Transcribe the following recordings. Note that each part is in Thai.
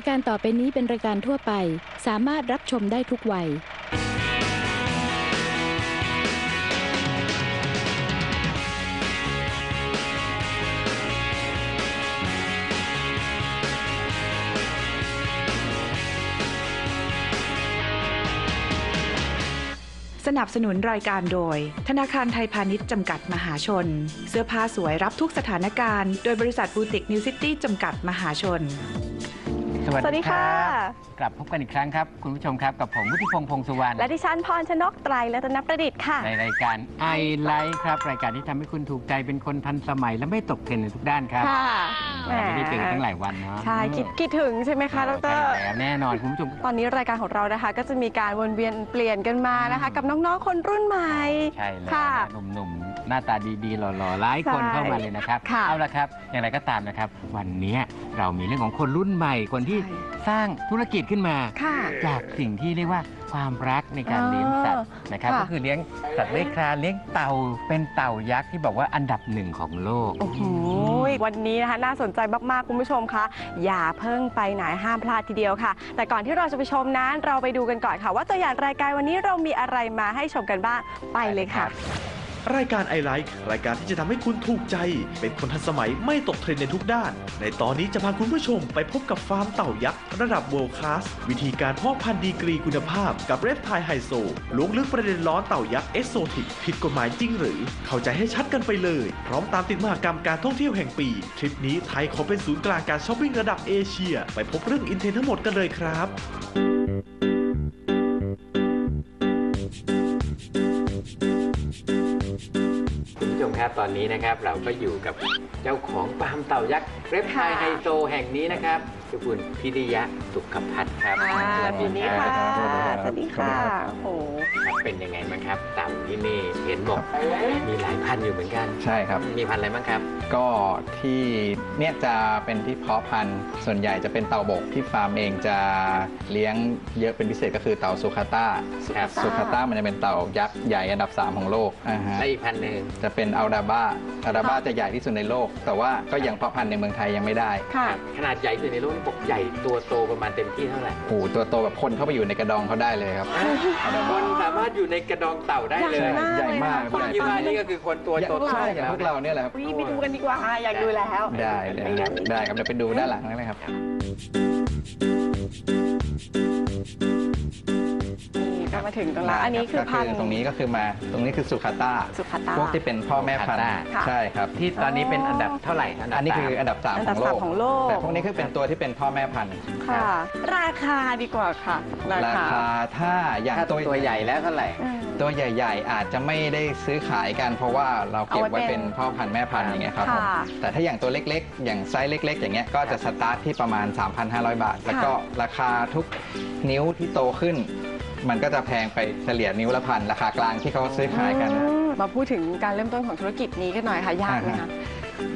ายการต่อไปนี้เป็นรายการทั่วไป สามารถรับชมได้ทุกวัย สนับสนุนรายการโดย ธนาคารไทยพาณิชย์จำกัดมหาชน เสื้อผ้าสวยรับทุกสถานการณ์ โดยบริษัทบูติกนิวซิตี้จำกัดมหาชน สวัสดีค่ะ กลับพบกันอีกครั้งครับ คุณผู้ชมครับ กับผมวุฒิพงษ์พงษ์สุวรรณและดิฉันพรชนกไตรรัตนประดิษฐ์ค่ะ ในรายการไอไลท์ครับ รายการที่ทำให้คุณถูกใจเป็นคนทันสมัยและไม่ตกเทรนด์ในทุกด้านครับค่ะไม่ได้เจอกันตั้งหลายวันเนาะใช่คิดคิดถึงใช่ไหมคะดรใช่แล้วแน่นอนคุณผู้ชมตอนนี้รายการของเรานะคะ ก็จะมีการวนเวียนเปลี่ยนกันมานะคะ กับน้องๆคนรุ่นใหม่ใช่แล้วค่ะนะหนุ่มๆหน้าตาดีๆหล่อๆหลายคนใช่เข้ามาเลยนะครับค่ะเอาละครับ อย่างไรก็ตามนะครับ วันนี้เรามีเรื่องของคนรุ่นใหม่คนที่ สร้างธุรกิจขึ้นมา ค่ะ จากสิ่งที่เรียกว่าความรักในการเลี้ยงสัตว์นะครับค่ะ ก็คือเลี้ยงสัตว์เลื้อยคลานเลี้ยงเต่าเป็นเต่ายักษ์ที่บอกว่าอันดับหนึ่งของโลก โอ้โหวันนี้นะคะน่าสนใจมากๆ คุณผู้ชมคะอย่าเพิ่งไปไหนห้ามพลาดทีเดียวค่ะ แต่ก่อนที่เราจะไปชมนั้นเราไปดูกันก่อนค่ะ ว่าตัวอย่างรายการวันนี้เรามีอะไรมาให้ชมกันบ้างไปเลยค่ะ รายการ i Like รายการที่จะทำให้คุณถูกใจ เป็นคนทันสมัยไม่ตกเทรนด์ในทุกด้าน ในตอนนี้จะพาคุณผู้ชมไปพบกับฟาร์มเต่ายักษ์ระดับ World Class วิธีการเพาะพันธุ์ดีกรีคุณภาพ กับเรดไทไฮโซล้วงลึกประเด็นร้อนเต่ายักษ์เอสโซติกผิดกฎหมายจริงหรือ เข้าใจให้ชัดกันไปเลย พร้อมตามติดมหากรรมการท่องเที่ยวแห่งปีทริปนี้ไทยขอเป็นศูนย์กลางการช้อปปิ้งระดับเอเชีย ไปพบเรื่องอินเทนด์ทั้งหมดกันเลยครับ ผู้ชมครับตอนนี้นะครับ เราก็อยู่กับเจ้าของฟาร์มเต่ายักษ์เรปไทค่ะไฮโซแห่งนี้นะครับคือคุณพิริยะสุขพัฒน์ครับค่ะสวัสสวัสดีดีคค่ะรับสวัสดีค่ะโอ้โหครับเป็นยังไงบ้างครับเต่าที่นี่เห็นบอกมีหลายพันธุ์อยู่เหมือนกัน ใช่ครับ มีพันธุ์อะไรบ้างครับ ก็ที่ เนี่ยจะเป็นที่เพาะพันธุ์ ส่วนใหญ่จะเป็นเต่าบกที่ฟาร์มเองจะเลี้ยงเยอะเป็นพิเศษก็คือเต่าสุขาต้าครับสุขาต้ามันจะเป็นเต่ายักษ์ใหญ่อันดับ 3 ของโลกอ่าฮะและอีกพันธุ์หนึ่งจะเป็นอัลดาบ้าอัลดาบ้าค่ะจะใหญ่ที่สุดในโลก แต่ว่าก็ยังเพาะพันธุ์ในเมืองไทยยังไม่ได้ค่ะ ขนาดใหญ่ที่สุดในโลกนี่บอกใหญ่ตัวโตประมาณเต็มที่เท่าไหร่โอ้โหตัวโตแบบคนเข้าไปอยู่ในกระดองเขาได้เลยครับอัลดาคบ้า นสามารถอยู่ในกระดองเต่าได้เลย ใหญ่มากคนที่มานี่ก็คือคนตัวโตใช่อย่างพวกเราเนี่ยแหละครับวิ่งไปดูกันดีกว่าอยากดูแล้วได้ได้ได้ได้ครับเดี๋ยวไปดูด้านหลังได้ไหม ครับนี่ก็มาถึงตรงแล้วอันนี้คือพันธุ์ ก็ตรงนี้ก็คือมาตรงนี้คือสุขาต้าสุขาตาพวกที่เป็นพ่อแม่พันธุ์ค่ะ ใช่ครับ ที่ตอนนี้เป็นอันดับเท่าไหร่อันดับอันนี้สามคืออันดับ3อันขดัอบงโลสามกของโลก แต่พวกนี้คือเป็นตัวที่เป็นพ่อแม่พันธุ์ค่ะ ราคาดีกว่าค่ะ ราราคาคาถ้าอย่างถ้าตัวตัวใหญ่แล้วเท่าไหร่อืมตัวใหญ่ ๆ อาจจะไม่ได้ซื้อขายกัน เพราะว่าเราเก็บเอาไว้ไว้เป็เป็นนพ่อพันธุ์แม่พันธุ์อย่างเงี้ยครับผมค่ะแต่ถ้าอย่างตัวเล็กๆ อย่างไซส์เล็ก ๆ อย่างเงี้ยก็จะสตาร์ทที่ประมาณ 3,500 บาท แล้วก็ราคาทุกนิ้วที่โตขึ้น มันก็จะแพงไปเฉลี่ยนิ้วละพันราคากลางที่เขาซื้อขายกันมมาพูดถึงการเริ่มต้นของธุรกิจนี้กันหน่อยค่ะ ยากไหมคะ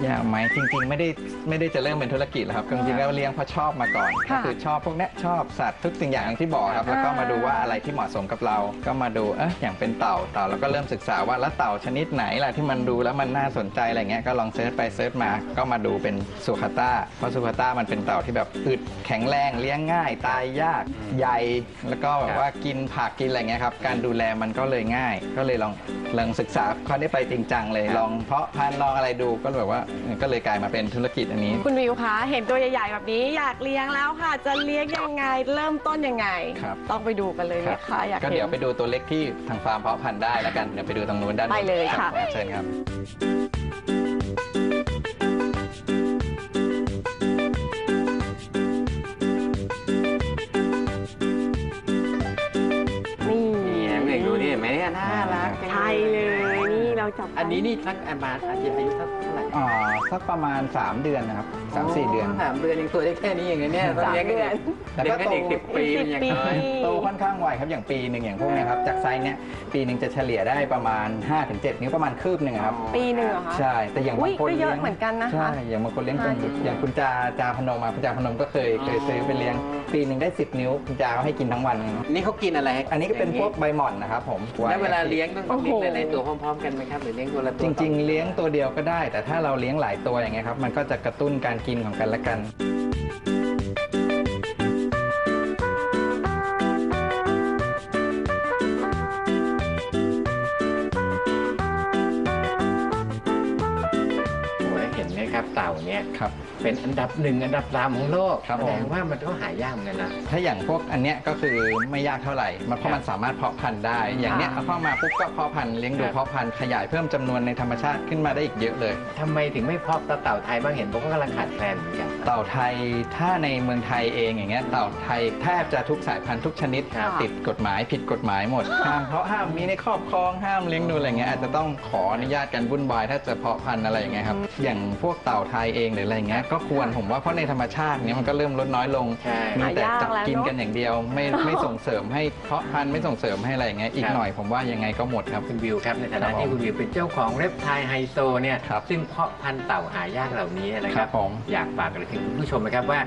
ยากไหมจริง ๆ ไม่ได้ไม่ได้จะเริ่มเป็นธุรกิจหรอกครับจริงๆแล้วเลี้ยงเพราะชอบมาก่อนค่ะก็คือชอบพวกเนี้ยชอบสัตว์ทุกสิ่งอย่างที่บอกครับแล้วก็มาดูว่าอะไรที่เหมาะสมกับเรา ก็มาดูเอออย่างเป็นเต่าเต่าแล้วก็เริ่มศึกษาว่าแล้วเต่าชนิดไหนล่ะที่มันดูแล้วมันน่าสนใจอะไรเงี้ยก็ลองเซิร์ชไปเซิร์ชมา ก็มาดูเป็นสุขาต้าเพราะสุขาต้ามันเป็นเต่าที่แบบอึดแข็งแรงเลี้ยงง่าย ตายยากใหญ่แล้วก็แบบว่ากินผักกินอะไรเงี้ยครับการดูแลมันก็เลยง่าย ก็เลยลองลองศึกษาข้อนี้ไปจริงจังเลยลองเพาะพันธุ์ลองอะไรดูก็เลยแบบว่าก็เลยกลายมาเป็นธุรกิจอันนี้ คุณวิวคะเห็นตัวใหญ่ๆแบบนี้อยากเลี้ยงแล้วค่ะ จะเลี้ยงยังไงเริ่มต้นยังไง ครับ ต้องไปดูกันเลยนะคะ อยากก็เห็เดี๋ยนวไปดูตัวเล็กที่ทางฟาร์มเพาะพันธุ์ได้แล้วกันเดี๋ยวไปดูตรงนู้นด้านนู้นไปเลยค่ะ รับเชิญครับ เลยนี่เราจับอันนี้นี่สักประมาณอายุอายุสักเท่าไหร่อ่าสักประมาณ 3 เดือนนะครับสามสี่เดือน สามเดือนยังตัวได้แค่นี้อย่างเงี้ยเนี่ยต้องสามเลี้ยงเดือนแต่เลี้ยก็งให้โตเด็กสิบปีมันยังน้อยโตค่อนข้างไวครับอย่างปีหนึ่งอย่างพวกเนี้ยครับจากไซส์เนี้ยปีหนึ่งจะเฉลี่ยได้ประมาณ 5-7 นิ้วประมาณคืบหนึ่งอะครับ ปีหนึ่งเหรอคะใช่แต่อย่างอุ๊บายงคนก็เยอะลี้งเหมือนกันนะคะใช่อย่างบางคนเลี้ยงเป็นห้านิ้วอย่างคุณจาจาพนมมาคุณจาพนมก็เคยเคยซื้อไปเลี้ยง ปีหนึ่งได้ 10 นิ้วคุณจาก็ให้กินทั้งวัน นี่เขากินอะไร อันนี้ก็เป็นพวกใบหม่อนนะครับผมแล้วเวลาเลี้ยงต้องโอ้โหเลี้ยงหลายๆตัวพร้อม ๆ กันไหมครับครับหรือเลี้ยงตัวละตัวจริง ๆ เลี้ยงตัวเดียวก็ได้ แต่ถ้าเราเลี้ยงหลายตัวอย่างเงี้ยครับมันก็จะกระตุ้นการกินของกันและกัน เห็นไหมครับเต่าเนี่ยครับ เป็นอันดับหนึ่งอันดับสามของโลกครับแสผม ดงว่ามันก็หายากเหมือนกันนะ ถ้าอย่างพวกอันเนี้ยก็คือไม่ยากเท่าไหร่มันเพราะมันสามารถเพาะพันธุ์ได้ อย่างเนี้ยเอาเข้ามาปุ๊บก็เพาะพันธุ์เลี้ยงดูครับ เพาะพันธุ์ขยายเพิ่มจำนวนในธรรมชาติขึ้นมาได้อีกเยอะเลย ทำไมถึงไม่เพาะเต่าไทยบ้างเห็นบอกว่ากำลังขาดแคลนเหมือนกัน เต่าไทยถ้าในเมืองไทยเองอย่างเงี้ยเต่าไทยแทบจะทุกสายพันธุ์ทุกชนิดครับ ติดกฎหมายผิดกฎหมายหมดห้ามเพาะห้ามมีในครอบครองห้ามเลี้ยงดูอะไรเงี้ยอาจจะต้องขออนุญาตกันวุ่นวายถ้าจะเพาะพันธุ์อะไรอย่างเงี้ยครับอย่างพวกเต่าไทยเองหรืออะไรเงี้ยก็ควรผมว่าเพราะในธรรมชาติเนี้ยมันก็เริ่มลดน้อยลงใช่ มีแต่หายากจับแล้วกินเนอะ กันอย่างเดียว ไม่ไม่ส่งเสริมให้เพาะพันธุ์ไม่ส่งเสริมให้อะไรอย่างเงี้ยอีกครับหน่อยผมว่ายังไงก็หมดครับ คุณวิวครับในฐาครันะบผมที่คุณวิวเป็นเจ้าของเรปไทยไฮโซเนี่ยครับซึ่งเพาะพันธุ์เต่าหายากเหล่านี้นะคครัรับบผม อยากฝากอะไรถึงคุณผู้ชมนะครับว่า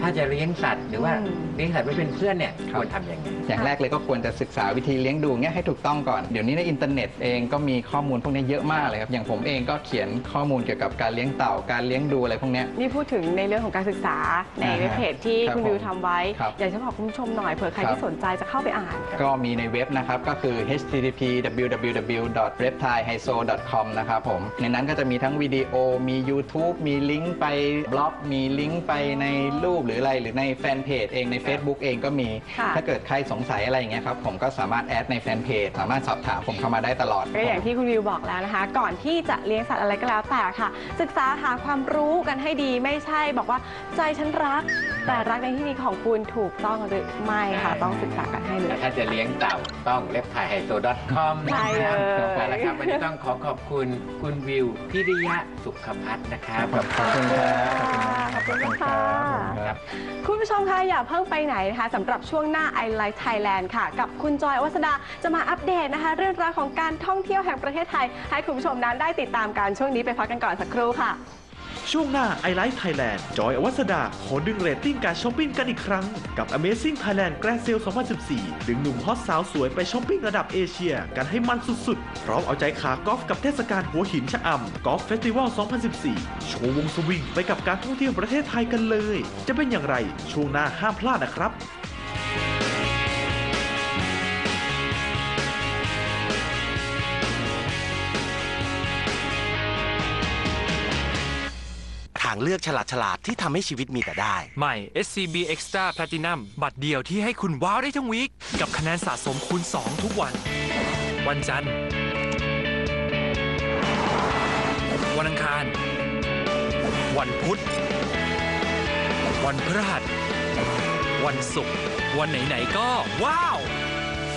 ถ้าจะเลี้ยงสัตว์หรือว่าอืมเลี้ยงสัตว์ไว้เป็นเพื่อนเนี่ยครับควรทำยังไง อย่างแรกเลยก็ควรจะศึกษาวิธีเลี้ยงดูเงี้ยให้ถูกต้องก่อน เดี๋ยวนี้ในอินเทอร์เน็ตเองก็มีข้อมูลพวกนี้เยอะมากเลยครับ อย่างผมเองก็เขียนข้อมูลเกี่ยวกับการเลี้ยงเต่า การเลี้ยงดูอะไรพวกเนี้ย นี่พูดถึงในเรื่องของการศึกษาในอ่าฮะเว็บเพจที่ครับคุณวิวผมทำไว้ครับอยากจะบอกคุณผู้ชมหน่อยเผื่อใครครับที่สนใจจะเข้าไปอ่าน ก็มีในเว็บนะครับก็คือ http www.reptilehiso.com นะครับผม ในนั้นก็จะมีทั้งวิดีโอ มี YouTube มีลิงก์ไปบล็อก มีลิงก์ไปในรูปหรืออะไรหรือในแฟนเพจเองใน Facebook เองก็มี ค่ะ ถ้าเกิดใครสงสัยอะไรอย่างเงี้ยครับผมก็สามารถแอดในแฟนเพจสามารถสอบถามผมเข้ามาได้ตลอดก็อย่างที่คุณวิวบอกแล้วนะคะ ก่อนที่จะเลี้ยงสัตว์อะไรก็แล้วแต่ค่ะ ศึกษาหาความรู้กันให้ดีไม่ใช่บอกว่าใจฉันรัก แต่รักในที่นี้ของคุณถูกต้องหรือไม่ค่ะ ต้องศึกษากันให้เลยแต่ถ้าจะเลี้ยงเต่าต้องเล็บไทยไฮโซ .com ใช่เลยเอาละครับ วันนี้ต้องขอขอบคุณคุณวิวพิริยะสุขพัฒน์นะครับ ขอบคุณครับขอบคุณค่ะครับคุคุณผู้ชมคะอย่าเพิ่งไปไหนนะคะสำหรับช่วงหน้า I Like Thailand ค่ะ กับคุณจอยอวัสดาจะมาอัปเดตนะคะ เรื่องราวของการท่องเที่ยวแห่งประเทศไทย ให้คุณผู้ชมนั้นได้ติดตามการช่วงนี้ไปพักกันก่อนสักครู่ค่ะ ช่วงหน้า i l i ฟ e Thailand จอยอวัสดาขอดึงเรตติ้งการช้อปปิ้งกันอีกครั้ง กับ Amazing Thailand Grand Sale 2014 ดึงหนุ่มฮอตสาวสวยไปช้อปปิ้งระดับเอเชีย กันให้มันสุดๆ พร้อมเอาใจขากอล์ฟกับเทศกาลหัวหินชะอำกอล์ฟเฟสติวัล 2014 โชว์วงสวิงไปกับการท่องเที่ยวประเทศไทยกันเลย จะเป็นอย่างไร ช่วงหน้าห้ามพลาดนะครับางเลือกฉลาดฉลาดๆที่ทำให้ชีวิตมีแต่ได้ ใหม่ SCB Extra Platinum บัตรเดียวที่ให้คุณว้าวได้ทั้งวีคกับคะแนนสะสมคูณ 2 ทุกวัน วันจันทร์ วันอังคาร วันพุธ วันพฤหัส วันศุกร์ วันไหน ๆ ก็ ว้าว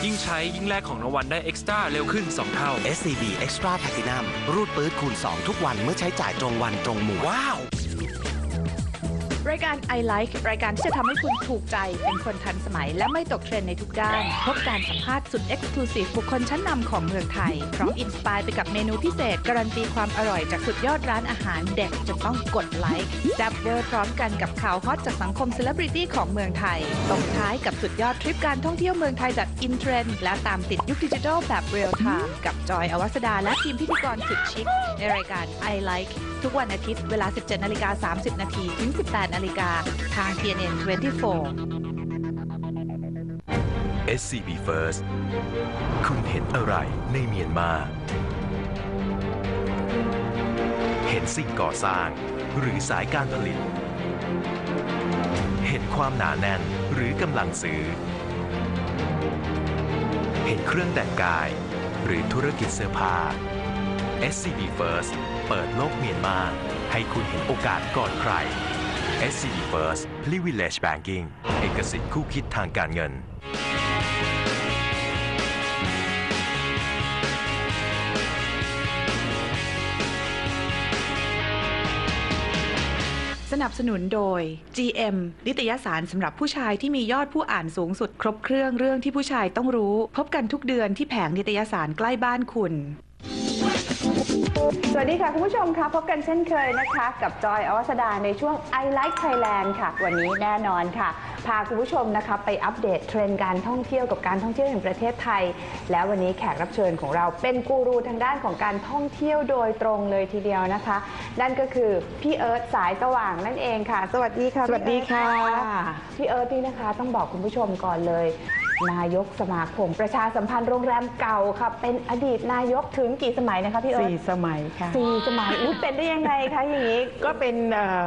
ยิ่งใช้ยิ่งแลกของรางวัลได้ Extra เร็วขึ้น 2 เท่า SCB Extra Platinum รูดปื๊ดคูณ 2 ทุกวันเมื่อใช้จ่ายตรงวันตรงหมู่ ว้าว รายการ I Like รายการที่จะทำให้คุณถูกใจ เป็นคนทันสมัย และไม่ตกเทรนด์ในทุกด้าน พบการสัมภาษณ์สุด Exclusive บุคคลชั้นนำของเมืองไทย พร้อมอินสปายไปกับเมนูพิเศษ การันตีความอร่อยจากสุดยอดร้านอาหารเด็ดจนต้องกดไลค์แซ่บเวอร์พร้อมกันกับข่าวฮอตจากสังคมเซเลบริตี้ของเมืองไทยตบท้ายกับสุดยอดทริปการท่องเที่ยวเมืองไทยแบบอินเทรนด์และตามติดยุคดิจิทัลแบบเรียลไทม์กับจอยอวัสดาและทีมพิธีกรสุดชิคในรายการ I Like ทุกวันอาทิตย์เวลา 17 นาฬิกา 30 นาทีถึง 18 นาฬิกาทาง TNN 24 SCB First คุณเห็นอะไรในเมียนมา เห็นสิ่งก่อสร้างหรือสายการผลิต เห็นความหนาแน่นหรือกำลังซื้อ เห็นเครื่องแต่งกาย หรือธุรกิจเสื้อผ้า SCB First เปิดโลกเมียนมา ให้คุณเห็นโอกาสก่อนใคร SCB First Privilege Banking เอกสิทธิ์คู่คิดทางการเงิน สนับสนุนโดย GM นิตยสารสำหรับผู้ชายที่มียอดผู้อ่านสูงสุดครบเครื่องเรื่องที่ผู้ชายต้องรู้ พบกันทุกเดือนที่แผงนิตยสารใกล้บ้านคุณ สวัสดีค่ะ คุณผู้ชมค่ะพบกันเช่นเคยนะคะ กับจอยอวัสดาในช่วง I Like Thailand ค่ะ วันนี้แน่นอนค่ะ พาคุณผู้ชมนะคะไปอัปเดตเทรนด์การท่องเที่ยวกับการท่องเที่ยวแห่งประเทศไทย แล้ววันนี้แขกรับเชิญของเราเป็นกูรูทางด้านของการท่องเที่ยวโดยตรงเลยทีเดียวนะคะ นั่นก็คือพี่เอิร์ธสายสว่างนั่นเองค่ะ สวัสดีค่ะสวัสดีค่ะพี่เอิร์ธพี่เอิร์ธนี่นะคะ ต้องบอกคุณผู้ชมก่อนเลย นายกสมาคม ประชาสัมพันธ์โรงแรมเก่าค่ะ เป็นอดีตนายกถึงกี่สมัยนะคะพี่เอิร์สี่ธสมัยค่ะสี่สมัยอุ๊ยเป็นได้ยังไงคะอย่างนี้ ก็เป็นเอ่อ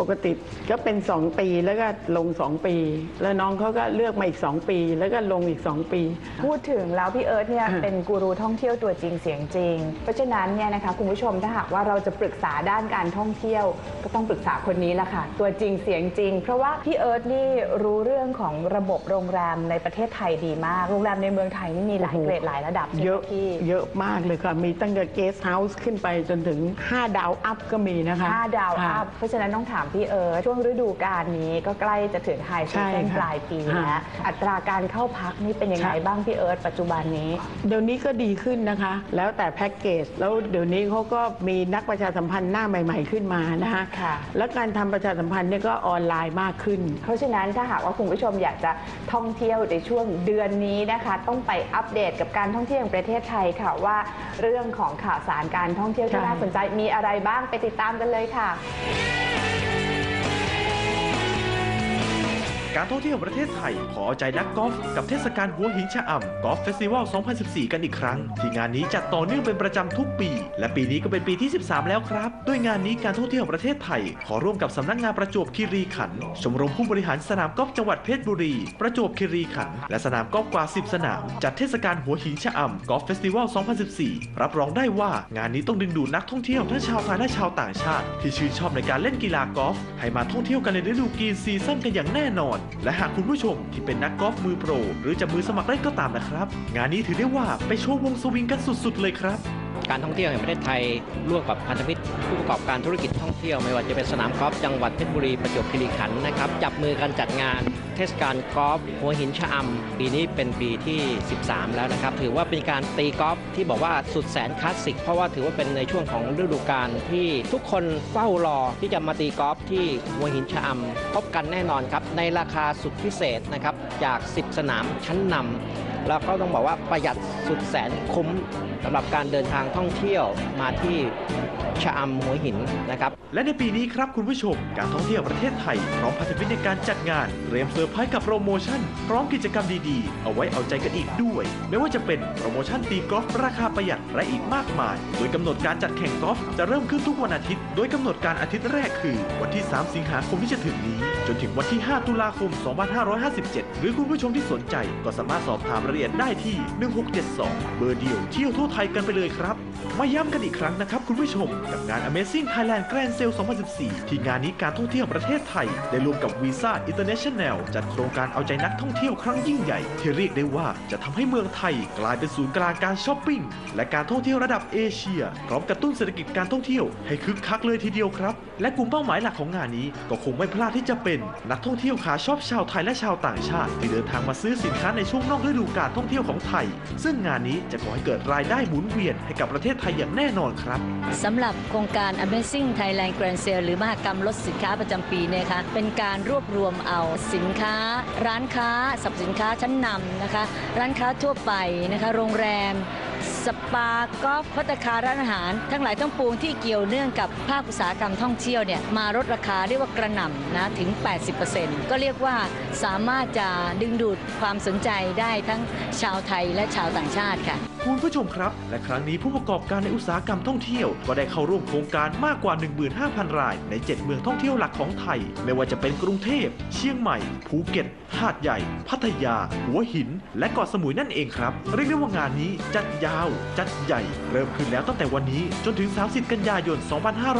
ปกติก็เป็น2ปีแล้วก็ลง2ปี แล้วน้องเขาก็เลือกมาอีก2ปี แล้วก็ลงอีก2ปี พูดถึงแล้วพี่เอิร์ธเนี่ยอ่าเป็นกูรูท่องเที่ยวตัวจริงเสียงจริง เพราะฉะนั้นเนี่ยนะคะคุณผู้ชมถ้าหากว่าเราจะปรึกษาด้านการท่องเที่ยว ก็ต้องปรึกษาคนนี้ละค่ะ ตัวจริงเสียงจริง เพราะว่าพี่เอิร์ธนี่รู้เรื่องของระบบโรงแรมในประเทศไทยดีมาก โรงแรมในเมืองไทยนี่มีหลายเกรดหลายระดับใช่ไหมเยอะพี่เยอะมากเลยค่ะ มีตั้งแต่เกสต์เฮาส์ขึ้นไปจนถึง 5 ดาวอัพก็มีนะคะห้าดาวค่ะอัพเพราะฉะนั้นต้องถามพี่เอิร์ธช่วงฤดูกาลนี้ก็ใกล้จะถึงไฮซีใช่ซั่นค่ะปลายปีค่ะแล้วอัตราการเข้าพักนี่เป็นยังไงใช่บ้างพี่เอิร์ธปัจจุบันนี้ เดี๋ยวนี้ก็ดีขึ้นนะคะ แล้วแต่แพ็กเกจแล้วเดี๋ยวนี้เขาก็มีนักประชาสัมพันธ์หน้าใหม่ ๆขึ้นมานะคะค่ะแล้วการทำประชาสัมพันธ์เนี่ยก็ออนไลน์มากขึ้น เพราะฉะนั้นถ้าหากว่าคุณผู้ชมอยากจะท่องเที่ยวในช่วงเดือนนี้นะคะ ต้องไปอัปเดตกับการท่องเที่ยวแห่งประเทศไทยค่ะว่าเรื่องของข่าวสารการท่องเที่ยวที่ใช่น่าสนใจมีอะไรบ้างไปติดตามกันเลยค่ะ การท่องเที่ยวประเทศไทย ขอใจนักกอล์ฟกับเทศกาลหัวหินชะอำกอล์ฟเฟสติวัล 2014 กันอีกครั้ง ที่งานนี้จัดต่อเนื่องเป็นประจำทุกปี และปีนี้ก็เป็นปีที่ 13 แล้วครับ ด้วยงานนี้การท่องเที่ยวประเทศไทย ขอร่วมกับสำนักงานประจวบคีรีขันธ์ชมรมผู้บริหารสนามกอล์ฟจังหวัดเพชรบุรี ประจวบคีรีขันธ์และสนามกอล์ฟกว่า 10 สนาม จัดเทศกาลหัวหินชะอำกอล์ฟเฟสติวัล 2014 รับรองได้ว่างานนี้ต้องดึงดูดนักท่องเที่ยวทั้งชาวไทยและชาวต่างชาติ ที่ชื่นชอบในการเล่นกีฬากอล์ฟให้มาท่องเที่ยวกันในฤดูกีนซีซั่นกันอย่างแน่นอนและหากคุณผู้ชมที่เป็นนักกอล์ฟมือโปร หรือจะมือสมัครเล่นก็ตามนะครับ งานนี้ถือได้ว่าไปโชว์วงสวิงกันสุดๆเลยครับ การท่องเที่ยวแห่งประเทศไทย ร่วมกับพันธมิตรผู้ประกอบการธุรกิจท่องเที่ยวไม่ว่าจะเป็นสนามกอล์ฟจังหวัดเพชรบุรีประจวบคีรีขันธ์นะครับจับมือกันจัดงาน เทศกาลกอล์ฟหัวหินชะอำปีนี้เป็นปีที่ 13 แล้วนะครับ ถือว่าเป็นการตีกอล์ฟที่บอกว่าสุดแสนคลาสสิก เพราะว่าถือว่าเป็นในช่วงของฤดูกาลที่ทุกคนเฝ้ารอที่จะมาตีกอล์ฟที่หัวหินชะอำพบกันแน่นอนครับในราคาสุดพิเศษนะครับจาก 10 สนามชั้นนำแล้วก็ต้องบอกว่าประหยัดสุดแสนคุ้ม สำหรับการเดินทางท่องเที่ยวมาที่ชะอำหัวหินนะครับ และในปีนี้ครับคุณผู้ชม การท่องเที่ยวประเทศไทย พร้อมพันธมิตรในการจัดงานเตรียมเซอร์ไพรส์กับโปรโมชั่น พร้อมกิจกรรมดีๆ เอาไว้เอาใจกันอีกด้วย ไม่ว่าจะเป็นโปรโมชั่นตีกอล์ฟราคาประหยัดและอีกมากมาย โดยกำหนดการจัดแข่งกอล์ฟจะเริ่มขึ้นทุกวันอาทิตย์ โดยกำหนดการอาทิตย์แรกคือ วันที่ 3 สิงหาคมที่จะถึงนี้ จนถึงวันที่ 5 ตุลาคม 2557 หรือคุณผู้ชมที่สนใจก็สามารถสอบถามรายละเอียดได้ที่ 1672 เบอร์เดียวเที่ยวทั่วไทยกันไปเลยครับ มาย้ำกันอีกครั้งนะครับคุณผู้ชม กับงาน Amazing Thailand Grand Sale 2014 ที่งานนี้การท่องเที่ยวประเทศไทย ได้ร่วมกับ Visa International จัดโครงการเอาใจนักท่องเที่ยวครั้งยิ่งใหญ่ ที่เรียกได้ว่าจะทำให้เมืองไทยกลายเป็นศูนย์กลางการช้อปปิ้งและการท่องเที่ยวระดับเอเชีย พร้อมกระตุ้นเศรษฐกิจการท่องเที่ยวให้คึกคักเลยทีเดียวครับ และกลุ่มเป้าหมายหลักของงานนี้ก็คงไม่พลาดที่จะเป็น นักท่องเที่ยวขาชอบชาวไทยและชาวต่างชาติ ที่เดินทางมาซื้อสินค้าในช่วงนอกฤดูกาลท่องเที่ยวของไทย ซึ่งงานนี้จะก่อให้เกิดรายได้หมุนเวียนให้กับประเทศไทยอย่างแน่นอนครับสำหรับโครงการ Amazing Thailand Grand Sale หรือมหกรรมลดสินค้าประจำปีเนี่ยค่ะเป็นการรวบรวมเอาสินค้า ร้านค้าสรรพสินค้าชั้นนำนะคะ ร้านค้าทั่วไปนะคะ โรงแรมสปากอล์ฟพัตตาคารร้านอาหาร ทั้งหลายทั้งปวงที่เกี่ยวเนื่องกับภาคอุตสาหกรรมท่องเที่ยวเนี่ยมาลดราคาเรียกว่ากระหน่ำนะถึง 80%ก็เรียกว่าสามารถจะดึงดูดความสนใจได้ทั้งชาวไทยและชาวต่างชาติค่ะ คุณผู้ชมครับ และครั้งนี้ผู้ประกอบการในอุตสาหกรรมท่องเที่ยว ก็ได้เข้าร่วมโครงการมากกว่า 15,000 ราย ใน 7 เมืองท่องเที่ยวหลักของไทย ไม่ว่าจะเป็นกรุงเทพ เชียงใหม่ ภูเก็ต หาดใหญ่ พัทยา หัวหิน และเกาะสมุยนั่นเองครับ เรียกได้ว่างานนี้จัดยาว จัดใหญ่ เริ่มขึ้นแล้วตั้งแต่วันนี้จนถึง 30 กันยายน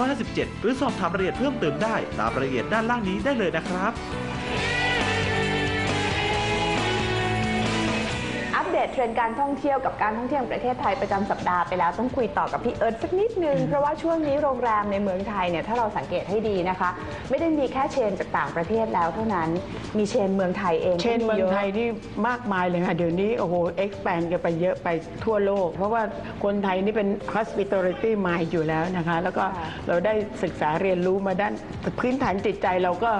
2557 หรือสอบถามรายละเอียดเพิ่มเติมได้ ตามรายละเอียดด้านล่างนี้ได้เลยนะครับ ตเทรนด์การท่องเที่ยวกับการท่องเที่ยวแห่งประเทศไทยประจำสัปดาห์ไปแล้วต้องคุยต่อกับพี่เอิร์ธสักนิดนึง เพราะว่าช่วงนี้โรงแรมในเมืองไทยเนี่ยถ้าเราสังเกตให้ดีนะคะ ไม่ได้มีแค่เชนจากต่างประเทศแล้วเท่านั้นมีเชนเมืองไทยเองเชนเมืองไทยก็นี่มากมายเลยค่ะเดี๋ยวนี้โอ้โห expand กันไปเยอะไปทั่วโลก เพราะว่าคนไทยนี่เป็น hospitality mind อยู่แล้วนะคะ แล้วก็เราได้ศึกษาเรียนรู้มาด้านพื้นฐานจิตใจเราก็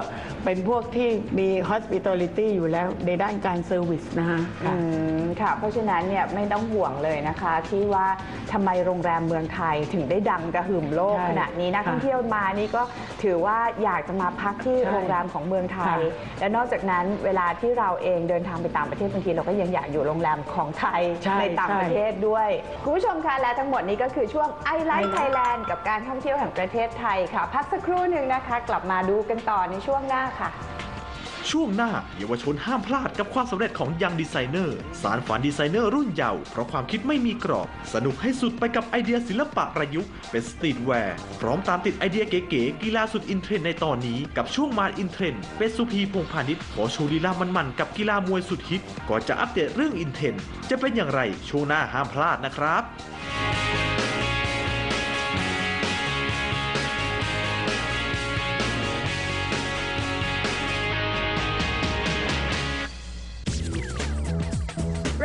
เป็นพวกที่มี hospitality อยู่แล้วในด้านการ service นะคะอืมค่ะเพราะฉะนั้นเนี่ยไม่ต้องห่วงเลยนะคะ ที่ว่าทำไมโรงแรมเมืองไทยถึงได้ดังกระหึ่มโลกใช่ขนาดนี้นักค่ะท่องเที่ยวมานี่ก็ถือว่าอยากจะมาพักที่ใช่โรงแรมของเมืองไทยค่ะและนอกจากนั้นเวลาที่เราเองเดินทางไปต่างประเทศบางทีเราก็ยังอยากอยู่โรงแรมของไทยใช่ในต่างประเทศด้วยคุณผู้ชมคะและทั้งหมดนี้ก็คือช่วง I Like Thailand กับการท่องเที่ยวแห่งประเทศไทยค่ะ พักสักครู่หนึ่งนะคะ กลับมาดูกันต่อในช่วงหน้าค่ะ ช่วงหน้าเยาวชนห้ามพลาดกับความสำเร็จของยังดีไซเนอร์ สารฝันดีไซเนอร์รุ่นเยาว์เพราะความคิดไม่มีกรอบ สนุกให้สุดไปกับไอเดียศิลปะประยุกต์เป็นสตรีทแวร์พร้อมตามติดไอเดียเก๋ๆกีฬาสุดอินเทรนด์ในตอนนี้กับช่วงมาอินเทรนด์เป็นสุพีพงพาณิชย์ขอโชว์ลีลามันๆกับกีฬามวยสุดฮิตก่อนจะอัปเดตเรื่องอินเทรนด์จะเป็นอย่างไรช่วงหน้าห้ามพลาดนะครับ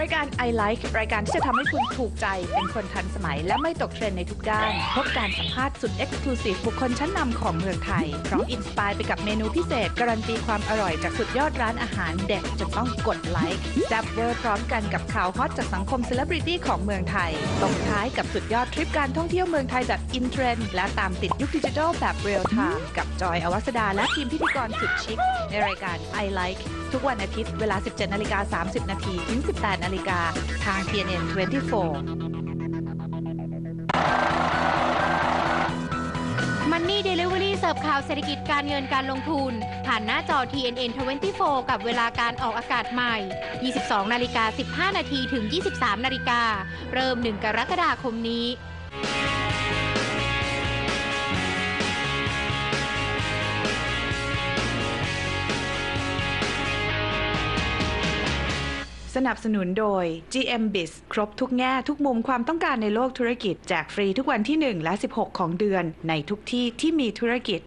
ายการ I Like รายการที่จะทำให้คุณถูกใจเป็นคนทันสมัยและไม่ตกเทรนด์ในทุกด้านพบการสัมภาษณ์ สุด Exclusive บุคคลชั้นนำของเมืองไทย พร้อมอินสปายไปกับเมนูพิเศษ การันตีความอร่อยจากสุดยอดร้านอาหารเด็ดจนต้องกดไลค์แซ่บเวอร์พร้อมกันกับข่าวฮอตจากสังคมเซเลบริตี้ของเมืองไทยตบท้ายกับสุดยอดทริปการท่องเที่ยวเมืองไทยแบบอินเทรนด์และตามติดยุคดิจิทัลแบบเรียลไทม์กับจอยอวัสดาและทีมพิธีกรสุดชิคในรายการ I Like ทุกวันอาทิตย์เวลา 17นาฬิกา30นาทีถึง 18นาฬิกาทาง TNN 24 Delivery เสิร์ฟข่าวเศรษฐกิจการเงินการลงทุน ผ่านหน้าจอ TNN 24 กับเวลาการออกอากาศใหม่ 22 นาฬิกา 15 นาทีถึง 23 นาฬิกา เริ่ม 1 กรกฎาคมนี้ สนับสนุนโดย GM Biz ครบทุกแง่ทุกมุมความต้องการในโลกธุรกิจแจกฟรีทุกวันที่ 1 และ 16 ของเดือน ในทุกที่ที่มีธุรกิจ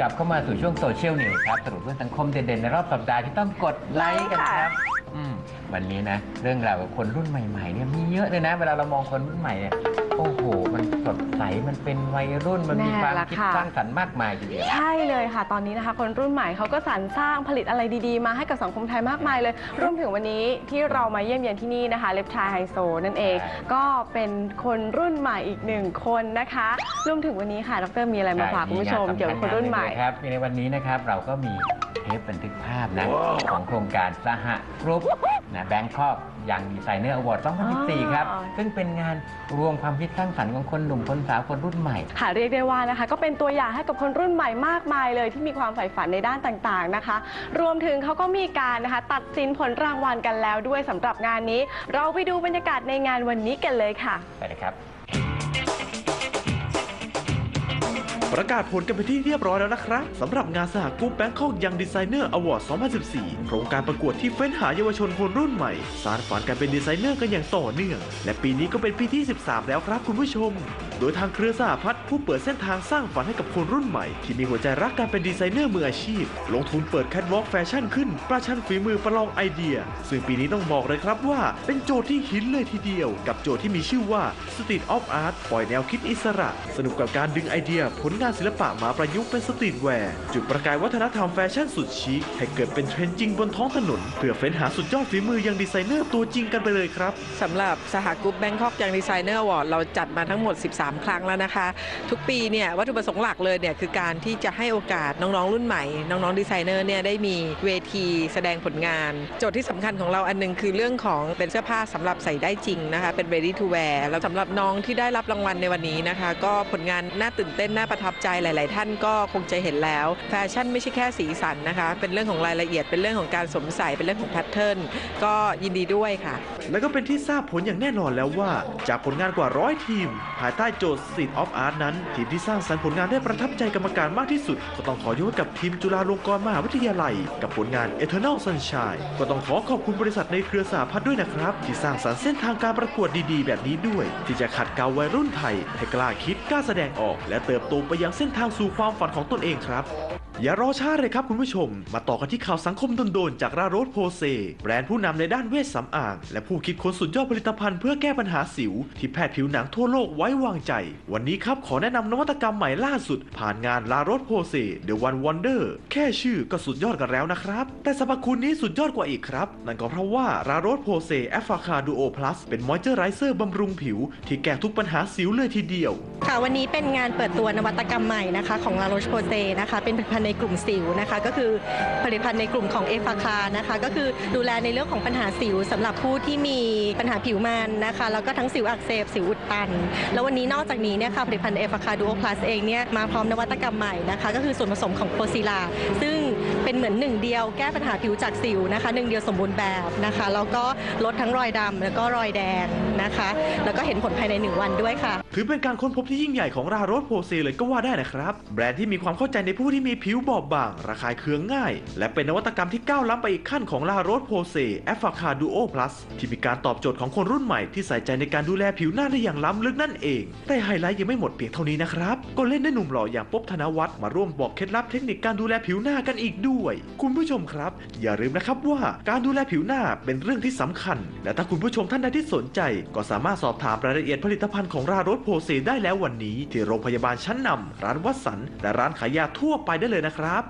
กลับเข้ามาสู่ช่วงโซเชียลนิวครับสรุปเรื่องสังคมเด่นๆ ในรอบสัปดาห์ที่ต้องกดไลค์กันครับอืมวันนี้นะ เรื่องราวกับคนรุ่นใหม่ๆเนี่ยมีเยอะเลยนะ เวลาเรามองคนรุ่นใหม่เนี่ยโอ้โห มันสดใส มันเป็นวัยรุ่น มันมีความแน่ละคิดค่ะสร้างสรรค์มากมายทีเดียว ใช่เลยค่ะ ตอนนี้นะคะ คนรุ่นใหม่เขาก็สรรสร้างผลิตอะไรดีๆ มาให้กับสังคมไทยมากมายเลย รวมถึงวันนี้ที่เรามาเยี่ยมเยียนที่นี่นะคะ เล็บชายไฮโซนั่นเอง ก็เป็นคนรุ่นใหม่อีกหนึ่งคนนะคะ รวมถึงวันนี้ค่ะ ดร มีอะไรมาฝากคุณผู้ชมเกี่ยวกับคนรุ่นใหม่ครับ ในวันนี้นะครับเราก็มีเทปบันทึกภาพนะของโครงการสหกรุ๊ปนะแบงคอก ยังดีไซเนอร์อวอร์ด2014 ครับอ๋อซึ่งเป็นงานรวมความคิดสร้างสรรค์ของคนหนุ่มคนสาวคนรุ่นใหม่ ค่ะเรียกได้ว่านะคะ ก็เป็นตัวอย่างให้กับคนรุ่นใหม่มากมายเลยที่มีความใฝ่ฝันในด้านต่างๆนะคะ รวมถึงเขาก็มีการนะคะตัดสินผลรางวัลกันแล้วด้วยสำหรับงานนี้ เราไปดูบรรยากาศในงานวันนี้กันเลยค่ะ ไปเลยครับ ประกาศผลกันไปที่เรียบร้อยแล้วนะครับสำหรับงานสหกรุ๊ปแบงคอกยังดีไซเนอร์อวอร์ด 2014 โครงการประกวดที่เฟ้นหาเยาวชนคนรุ่นใหม่ สารฝันการเป็นดีไซเนอร์กันอย่างต่อเนื่อง และปีนี้ก็เป็นปีที่ 13 แล้วครับคุณผู้ชม โดยทางเครือสหพัฒน์ผู้เปิดเส้นทางสร้างฝันให้กับคนรุ่นใหม่ ที่มีหัวใจรักการเป็นดีไซเนอร์มืออาชีพ ลงทุนเปิดแคทวอล์กแฟชั่นขึ้น ประชันฝีมือประลองไอเดีย ซึ่งปีนี้ต้องบอกเลยครับว่าเป็นโจทย์ที่หินเลยทีเดียว กับโจทย์ที่มีชื่อว่า Street of Art ปล่อยแนวคิดอิสระ สนุกกับการดึงไอเดียผลงานศิลปะมาประยุกต์เป็นสตรีทแวร์จุดประกายวัฒนธรรมแฟชั่นสุดชิคให้เกิดเป็นเทรนด์จริงบนท้องถนน เพื่อเฟ้นหาสุดยอดฝีมือยังดีไซเนอร์ตัวจริงกันไปเลยครับสำหรับสหกรุ๊ปแบงคอกยังดีไซเนอร์วอร์ดเราจัดมาทั้งหมด 13 ครั้งแล้วนะคะ ทุกปีเนี่ยวัตถุประสงค์หลักเลยเนี่ยคือการที่จะให้โอกาสน้องๆรุ่นใหม่ น้องๆดีไซเนอร์เนี่ยได้มีเวทีแสดงผลงาน โจทย์ที่สำคัญของเราอันหนึงคือเรื่องของเป็นเสื้อผ้าสำหรับใส่ได้จริงนะคะเป็น ready to wear แล้วสำหรับน้องที่ได้รับรางวัลในวันนี้นะคะ ก็ผลงานน่าตื่นเต้นน่าประทับับใจหลาย ๆ ท่านก็คงจะเห็นแล้ว แฟชั่นไม่ใช่แค่สีสันนะคะ เป็นเรื่องของรายละเอียดเป็นเรื่องของการสวมใส่เป็นเรื่องของแพทเทิร์นก็ยินดีด้วยค่ะ และก็เป็นที่ทราบผลอย่างแน่นอนแล้วว่า จากผลงานกว่าร้อยทีม ภายใต้โจทย์ Street of Art นั้น ทีมที่สร้างสรรค์ผลงานได้ประทับใจกรรมการมากที่สุด ก็ต้องขอยกให้กับทีมจุฬาลงกรณ์มหาวิทยาลัย กับผลงาน Eternal Sunshine ก็ต้องขอขอบคุณบริษัทในเครือสาพัฒน์ด้วยนะครับ ที่สร้างสรรค์เส้นทางการประกวดดี ๆ แบบนี้ด้วย ที่จะขัดเกลาวัยรุ่นไทยให้กล้าคิดกล้าแสดงออก และเติบโตไปยังเส้นทางสู่ความฝันของตนเองครับ อย่ารอช้าเลยครับคุณผู้ชม มาต่อกันที่ข่าวสังคมโดนๆจากราโรสโพเซ แบรนด์ผู้นำในด้านเวชสำอาง และผู้คิดค้นสุดยอดผลิตภัณฑ์เพื่อแก้ปัญหาสิว ที่แพทย์ผิวหนังทั่วโลกไว้วางใจ วันนี้ครับขอแนะนำนวัตกรรมใหม่ล่าสุด ผ่านงานลาโรสโพเซ The One Wonder แค่ชื่อก็สุดยอดกันแล้วนะครับ แต่สรรพคุณนี้สุดยอดกว่าอีกครับ นั่นก็เพราะว่าลาโรสโพเซแอฟฟาคาดูโอพลัสเป็นมอยเจอร์ไรเซอร์บำรุงผิว ที่แก้ทุกปัญหาสิวเลยทีเดียว ค่ะวันนี้เป็นงานเปิดตัวนวัตกรรมใหม่นะคะของ La Roche Posay นะคะเป็นผลิตภัณฑ์ในกลุ่มสิวนะคะ ก็คือผลิตภัณฑ์ในกลุ่มของเอฟาคานะคะ ก็คือดูแลในเรื่องของปัญหาสิวสำหรับผู้ที่มีปัญหาผิวมันนะคะ แล้วก็ทั้งสิวอักเสบสิวอุดตัน แล้ววันนี้นอกจากนี้เนี่ยค่ะผลิตภัณฑ์เอฟาคาดูโอพลัสเองเนี่ยมาพร้อมนวัตกรรมใหม่นะคะ ก็คือส่วนผสมของโคซิลาซึ่ง เป็นเหมือนหนึ่งเดียวแก้ปัญหาผิวจากสิวนะคะหนึ่งเดียวสมบูรณ์แบบนะคะ แล้วก็ลดทั้งรอยดำแล้วก็รอยแดงนะคะ แล้วก็เห็นผลภายในหนึ่งวันด้วยค่ะ ถือเป็นการค้นพบที่ยิ่งใหญ่ของราโรสโพเซเลยก็ว่าได้นะครับ แบรนด์ที่มีความเข้าใจในผู้ที่มีผิวบอบบาง ระคายเคืองง่าย และเป็นนวัตกรรมที่ก้าวล้ำไปอีกขั้นของลาโรสโพเซแอฟฟาคาดูโอพลัสที่มีการตอบโจทย์ของคนรุ่นใหม่ที่ใส่ใจในการดูแลผิวหน้าได้อย่างล้ำลึกนั่นเอง แต่ไฮไลท์ยังไม่หมดเพียงเท่านี้นะครับก็เล่นได้หนุ่มหล่ออย่างป๊บธนวัฒน์มาร่วมบอกเคล็ดลับเทคนิคการดูแลผิวหน้ากันอีกด้วยคุณผู้ชมครับ อย่าลืมนะครับว่าการดูแลผิวหน้าเป็นเรื่องที่สำคัญ และถ้าคุณผู้ชมท่านใดที่สนใจ ก็สามารถสอบถามรายละเอียดผลิตภัณฑ์ของราโรสโพเซได้แล้ววันนี้ ที่โรงพยาบาลชั้นนำร้านวัสันและร้านขายยาทั่วไปได้เลยนะครับ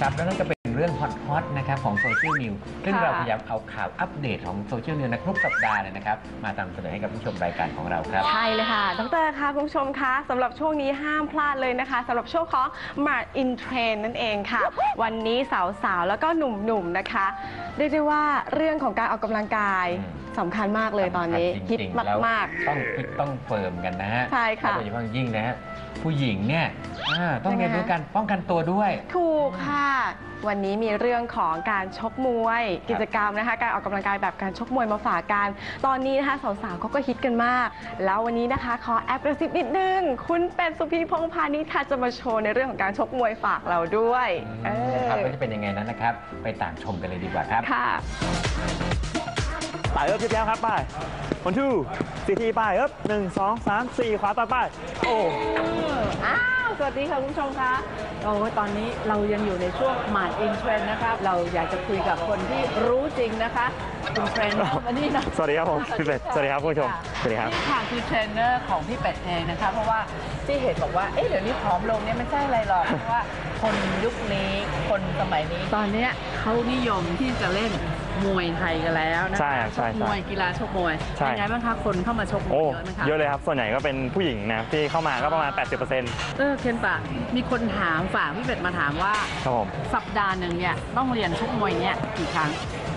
ครับแล้วนั่นก็เป็น รื่องฮอตๆนะครับของโซเชียลนิวซึ่งค่ะ เราพยายามเอาข่าวอัปเดตของโซเชียลนิวในทุกสัปดาห์เลยนะครับมาตามเสนอให้กับผู้ชมรายการของเราครับ ใช่เลยค่ะ ดรคะคุณผู้ชมคะสำหรับช่วงนี้ห้ามพลาดเลยนะคะสำหรับช่วงของ Mart in Train นั่นเองค่ะ วันนี้สาวๆ แล้วก็หนุ่มๆ นะคะ เรียกได้ว่าเรื่องของการออกกำลังกายสำคัญมากเลยตอนนี้จฮิตริงๆแล้วมาก ต้องฟิตต้องเฟิร์มกันนะฮะใช่ค่ะและโดยเฉพาะอย่างยิ่งนะฮะผู้หญิงเนี่ยอ่าต้องยังไงเรียนรู้ฮะการป้องกันตัวด้วย ๆ ถูกค่ะ วันนี้มีเรื่องของการชกมวย กิจกรรมนะคะ การออกกำลังกายแบบการชกมวยมาฝากกัน ตอนนี้นะคะสาวๆเขาก็ฮิตกันมาก แล้ววันนี้นะคะขอแอบกระซิบนิดนึง คุณเป็ดสุพีพงษ์พาณิชย์ค่ะจะมาโชว์ในเรื่องของการชกมวยฝากเราด้วยเออครับว่าจะเป็นยังไงนั้นนะครับ ไปต่างชมกันเลยดีกว่าครับค่ะ ไปเอิบแล้วครับไปวันทูสี่ทีไปเอิบหนึ่งสองสามสี่ขวาต่อไปโอ้อ้าวสวัสดีค่ะคุณผู้ชมคะโอ้ยตอนนี้เรายังอยู่ในช่วงหมาดอินเทรนด์นะครับเราอยากจะคุยกับคนที่รู้จริงนะคะคุณเทรนเนอร์วันนี้นะสวัสดีครับผมพี่เป็ดสวัสดีครับคุณผู้ชมสวัสดีครับนี่ค่ะคือเทรนเนอร์ของพี่เป็ดเองนะคะ เพราะว่าที่เห็นบอกว่าเอ๊ะเดี๋ยวนี้ผอมลงเนี่ยไม่ใช่อะไรหรอกเพราะว่าคนยุคนี้คนสมัยนี้ ตอนเนี้ยเขานิยมที่จะเล่น มวยไทยกันแล้วนะใช่คะครับใช่ชกใช่มวยกีฬาชกมวย ใช่ เป็นไงบ้างคะคนเข้ามาชกมวยโอ้ เยอะไหมคะเยอะเลยครับ ส่วนใหญ่ก็เป็นผู้หญิงนะที่เข้ามาก็ประมาณ 80%เออเคนปะมีคนถามฝากพี่เป็ดมาถามว่า ครับผม สัปดาห์หนึ่งเนี่ยต้องเรียนชกมวยเนี่ยกี่ครั้ง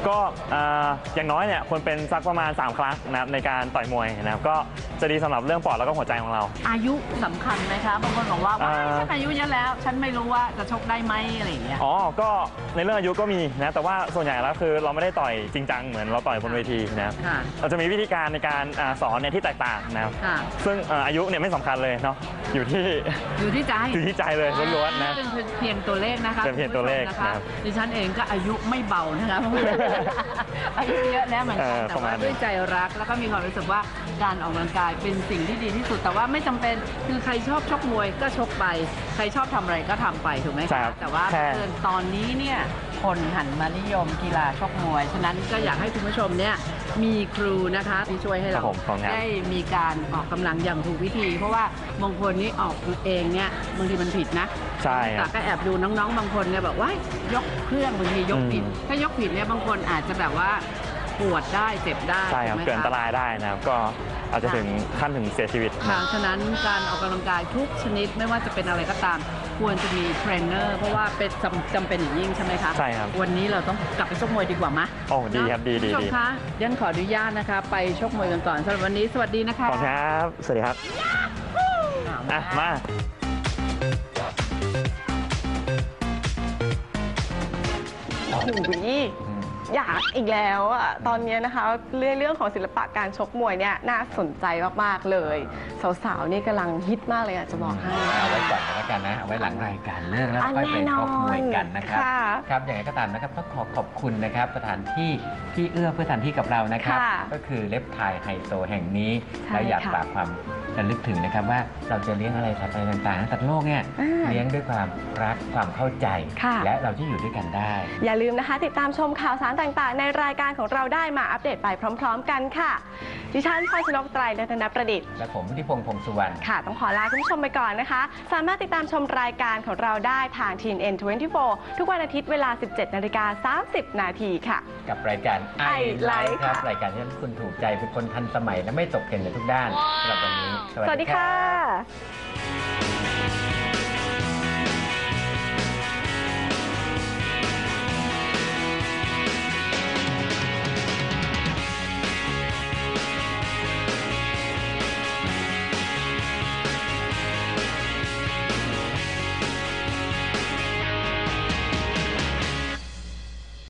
ก็เอ่ออย่างน้อยเนี่ยควรเป็นสักประมาณ 3 ครั้งนะครับในการต่อยมวยนะครับก็จะดีสำหรับเรื่องปอดแล้วก็หัวใจของเรา อายุสำคัญไหมคะบางคนบอกว่าว่าอ่าฉันอายุเยอะแล้ว ฉันไม่รู้ว่าจะชกได้ไหมอะไรอย่างเงี้ยอ๋อก็ในเรื่องอายุก็มีนะแต่ว่าส่วนใหญ่แล้วคือเราไม่ได้ต่อยจริงจังเหมือนเราต่อยบนเวทีนะครับค่ะเราจะมีวิธีการในการอ่าสอนเนี่ยที่แตกต่างนะครับค่ะซึ่งเอ่ออายุเนี่ยไม่สำคัญเลยเนาะอยู่ที่อยู่ที่ใจอยู่ที่ใจเลยล้วนๆนะเป็นเพียงตัวเลขนะคะเป็นเพียงตัวเลขคุณผู้ชมนะครับดิฉันเองก็อายุไม่เบานะคะเพราะว่าอายุเยอะแล้วเหมือนกันเออแต่ประมาว่าณนั้นด้วยใจรัก แล้วก็มีความรู้สึกว่าการออกกำลังกายเป็นสิ่งที่ดีที่สุด แต่ว่าไม่จำเป็นคือใครชอบชกมวยก็ชกไป ใครชอบทำอะไรก็ทำไปถูกไหมใช่คะครับแต่ว่าแค่เกินตอนนี้เนี่ย คนหันมานิยมกีฬาชกมวย ฉะนั้นก็อยากให้คุณผู้ชมเนี่ยมีครูนะคะที่ช่วยให้ครัเราบผมขอบคุณครับ ได้มีการออกกำลังอย่างถูกวิธี เพราะว่าบางคนนี่ออกเองเนี่ยบางทีมันผิดนะ ใช่คแต่รับ ก็แอบดูน้องๆ บางคนเนี่ยแบบว่ายกเครื่องบางทียกผิด อืมถ้ายกผิดเนี่ยบางคนอาจจะแบบว่า ปวดได้เจ็บได้ใช่ครับถูไหมเกิดอันตรายได้นะครับ ก็อาจจะถึงขั้นถึงเสียชีวิตค่ะนะฉะนั้นการออกกำลังกายทุกชนิดไม่ว่าจะเป็นอะไรก็ตาม ควรจะมีเทรนเนอร์ เพราะว่าเป็นจำจำเป็นอย่างยิ่งใช่ไหมคะใช่ครับ วันนี้เราต้องกลับไปชกมวยดีกว่าไหมโอ้ดีครับดีดีณผู้ชมดีคะยันขออนุญาตนะคะ ไปชกมวยกันก่อนสำหรับวันนี้สวัสดีนะคะขอบคุณครับ สวัสดีครับอะมา โอ้โห อยากอีกแล้วอะตอนเนี้ยนะคะเรื่องเรื่องของศิลปะการชกมวยเนี่ยน่าสนใจมากๆเลย สาวๆนี่กำลังฮิตมากเลยอะจะบอกให้ เอาไว้ก่อนแล้วกันนะ เอาไว้หลังรายการเลิกแล้วอะค่อยไปแน่นชอนกมวยกันนะครับค่ะครับ อย่างไรก็ตามนะครับต้องขอขอบคุณนะครับสถานที่ที่เอื้อเพื่อสถานที่กับเรานะครับ ค่ะก็คือเล็บไทยไฮโซแห่งนี้ ใช่และอยากค่ะ ฝากความ ระลึกถึงนะครับว่าเราจะเลี้ยงอะไรสัตว์อะไรต่างๆสัตว์โลกเนี่ยอ่า เลี้ยงด้วยความรักความเข้าใจ ค่ะ และเราจะอยู่ด้วยกันได้ อย่าลืมนะคะ ติดตามชมข่าวสารต่างๆ ในรายการของเราได้มาอัปเดตไปพร้อม ๆ กันค่ะ ดิฉันพลอยชนกไตรรัตนประดิษฐ์ และผมพุทธิพงษ์พงษ์สุวรรณ ค่ะ ต้องขอลาคุณผู้ชมไปก่อนนะคะ สามารถติดตามชมรายการของเราได้ทาง TNN 24 ทุกวันอาทิตย์เวลา 17นาฬิกา30 นาทีค่ะ กับรายการ I Like ครับ ค่ะ รายการที่ทำให้คุณถูกใจเป็นคนทันสมัยและไม่ตกเทรนด์ในทุกด้านสำหรับวันนี้ สวัสดีค่ะ